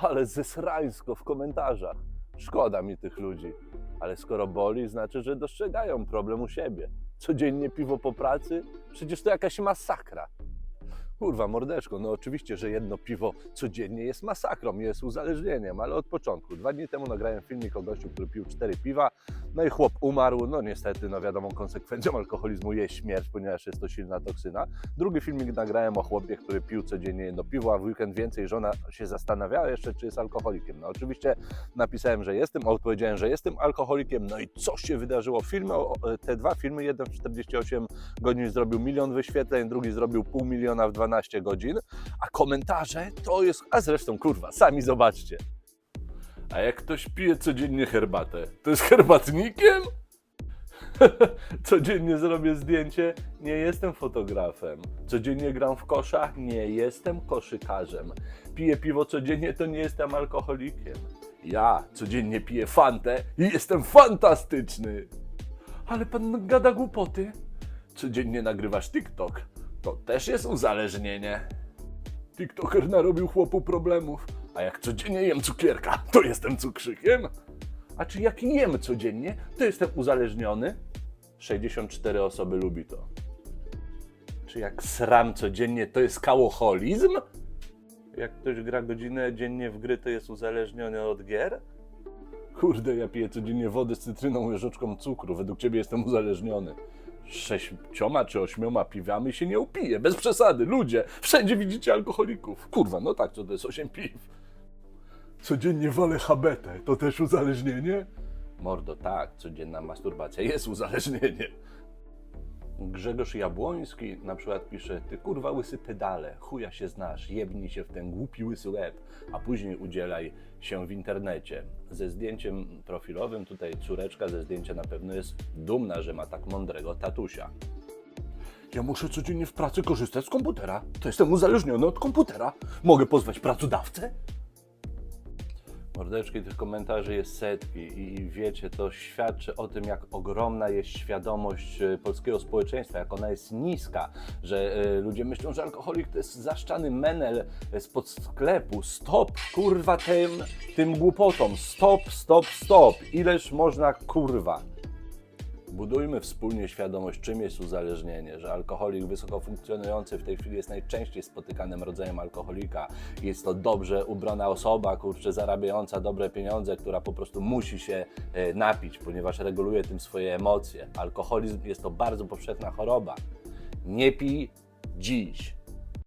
ale zesrańsko w komentarzach. Szkoda mi tych ludzi. Ale skoro boli, znaczy, że dostrzegają problem u siebie. Codziennie piwo po pracy? Przecież to jakaś masakra. Kurwa, mordeczko, no oczywiście, że jedno piwo codziennie jest masakrą, jest uzależnieniem, ale od początku. Dwa dni temu nagrałem filmik o gościu, który pił cztery piwa, no i chłop umarł, no niestety, no wiadomo, konsekwencją alkoholizmu jest śmierć, ponieważ jest to silna toksyna. Drugi filmik nagrałem o chłopie, który pił codziennie jedno piwo, a w weekend więcej. Żona się zastanawiała jeszcze, czy jest alkoholikiem. No oczywiście napisałem, że jestem, odpowiedziałem, że jestem alkoholikiem, no i co się wydarzyło? Filmy, te dwa filmy, jeden w 48 godzin zrobił milion wyświetleń, drugi zrobił pół miliona w 12 godzin, a komentarze to jest, a zresztą kurwa, sami zobaczcie. A jak ktoś pije codziennie herbatę, to jest herbatnikiem? Codziennie zrobię zdjęcie, nie jestem fotografem. Codziennie gram w kosza, nie jestem koszykarzem. Piję piwo codziennie, to nie jestem alkoholikiem. Ja codziennie piję fantę i jestem fantastyczny. Ale pan gada głupoty. Codziennie nagrywasz TikTok, to też jest uzależnienie. TikToker narobił chłopu problemów, a jak codziennie jem cukierka, to jestem cukrzykiem. A czy jak jem codziennie, to jestem uzależniony? 64 osoby lubi to. Czy jak sram codziennie, to jest kałoholizm? Jak ktoś gra godzinę dziennie w gry, to jest uzależniony od gier? Kurde, ja piję codziennie wodę z cytryną, łyżeczką cukru. Według ciebie jestem uzależniony. Sześcioma czy ośmioma piwami się nie upije, bez przesady. Ludzie, wszędzie widzicie alkoholików. Kurwa, no tak, to to jest osiem piw. Codziennie walę habetę, to też uzależnienie? Mordo, tak, codzienna masturbacja jest uzależnieniem. Grzegorz Jabłoński na przykład pisze, ty kurwa łysy pedale, chuja się znasz, jebnij się w ten głupi łysy łeb, a później udzielaj się w internecie. Ze zdjęciem profilowym, tutaj córeczka ze zdjęcia na pewno jest dumna, że ma tak mądrego tatusia. Ja muszę codziennie w pracy korzystać z komputera. To jestem uzależniony od komputera. Mogę pozwać pracodawcę? Mordeczki, tych komentarzy jest setki i wiecie, to świadczy o tym, jak ogromna jest świadomość e, polskiego społeczeństwa, jak ona jest niska, że e, ludzie myślą, że alkoholik to jest zaszczany menel spod sklepu. Stop, kurwa, tym, tym głupotom. Stop, stop, stop. Ileż można, kurwa. Budujmy wspólnie świadomość, czym jest uzależnienie, że alkoholik wysoko funkcjonujący w tej chwili jest najczęściej spotykanym rodzajem alkoholika. Jest to dobrze ubrana osoba, kurczę, zarabiająca dobre pieniądze, która po prostu musi się e, napić, ponieważ reguluje tym swoje emocje. Alkoholizm jest to bardzo powszechna choroba. Nie pij dziś.